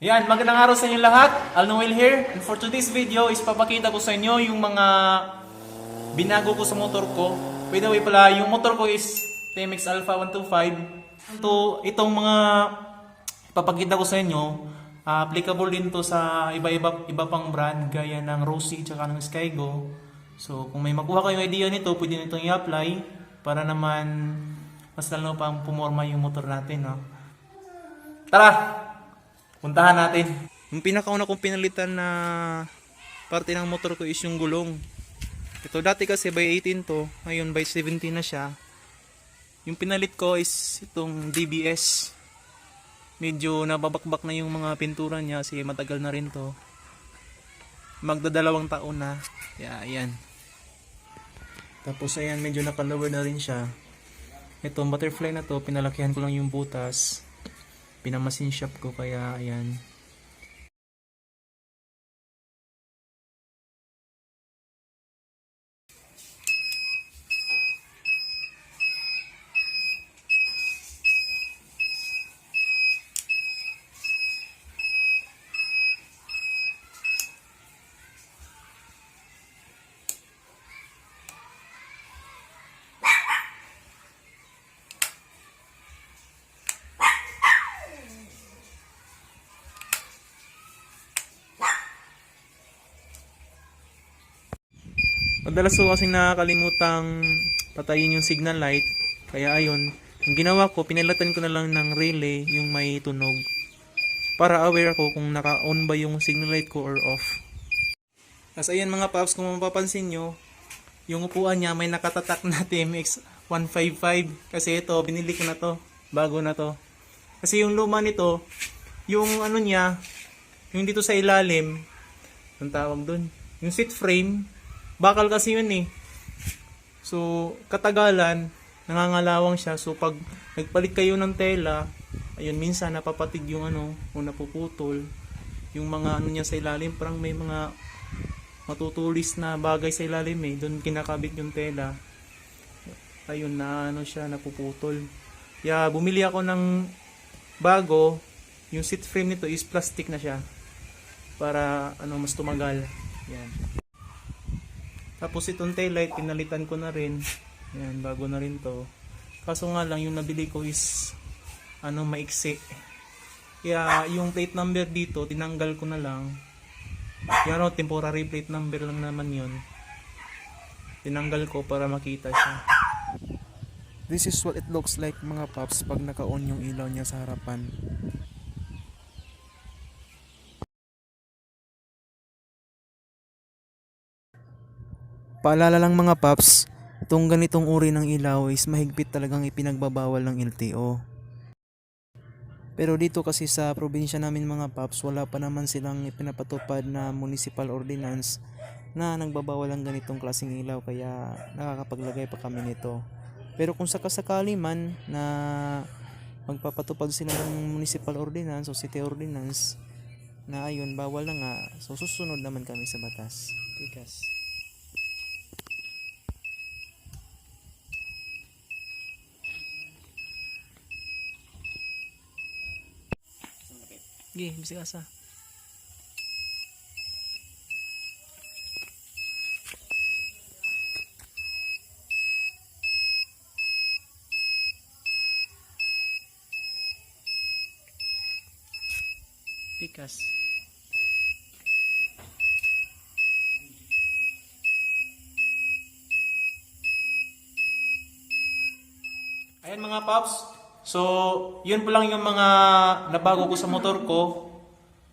Yan, magandang araw sa inyo lahat. Al Noel here. And for today's video is papakita ko sa inyo yung mga binago ko sa motor ko. By the way pala, yung motor ko is TMX Alpha 125. Ito, itong mga papakita ko sa inyo, ah, applicable din to sa iba-iba iba pang brand gaya ng Rossi tsaka ng Skygo. So, kung may makuha kayong idea nito, pwede nitong i-apply para naman mas lalo pang pumorma yung motor natin. No? Tara! Puntahan natin. Yung pinakauna kong pinalitan na parte ng motor ko is yung gulong. Ito dati kasi by 18 to, ngayon by 17 na siya. Yung pinalit ko is itong DBS. Medyo nababakbak na yung mga pintura niya kasi matagal na rin to. Magdadalawang taon na. Yeah, ayan. Tapos ayan, medyo nakalower na rin siya. Ito, butterfly na to, pinalakihan ko lang yung butas pinamasin shop ko kaya ayan Madalas ko kasing nakakalimutang patayin yung signal light. Kaya ayun, yung ginawa ko, pinilatan ko na lang ng relay yung may tunog. Para aware ako kung naka-on ba yung signal light ko or off. Tapos ayan mga paps, kung mapapansin nyo, yung upuan niya may nakatatak na TMX 155. Kasi ito, binili ko na to. Bago na to. Kasi yung luma nito, yung ano niya, yung dito sa ilalim, ang tawag dun, yung seat frame, bakal kasi yun eh. So, katagalan, nangangalawang siya. So, pag nagpalit kayo ng tela, ayun, minsan napapatig yung ano, o napuputol. Yung mga ano niya sa ilalim, parang may mga matutulis na bagay sa ilalim eh. Doon kinakabit yung tela. Ayun, na ano siya, napuputol. Kaya, bumili ako ng bago. Yung seat frame nito is plastic na siya. Para, ano, mas tumagal. Yan. Tapos itong taillight, pinalitan ko na rin. Ayan, bago na rin to. Kaso nga lang, yung nabili ko is, ano, maiksi. Kaya, yung plate number dito, tinanggal ko na lang. Yan o, temporary plate number lang naman yun. Tinanggal ko para makita siya. This is what it looks like mga paps pag naka-on yung ilaw niya sa harapan. Paalala lang mga paps, itong ganitong uri ng ilaw is mahigpit talagang ipinagbabawal ng LTO. Pero dito kasi sa probinsya namin mga paps, wala pa naman silang ipinapatupad na municipal ordinance na nagbabawal ang ganitong klaseng ilaw kaya nakakapaglagay pa kami nito. Pero kung sakasakali man na magpapatupad sila ng municipal ordinance o city ordinance na ayun, bawal na nga. So susunod naman kami sa batas. Tikas. Sige, bisig asa. Pikas. Ayan mga paps. So, yun po lang yung mga nabago ko sa motor ko.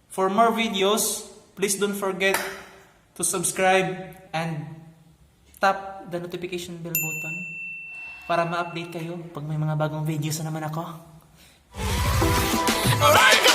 For more videos, please don't forget to subscribe and tap the notification bell button para ma-update kayo pag may mga bagong videos na naman ako. Alright,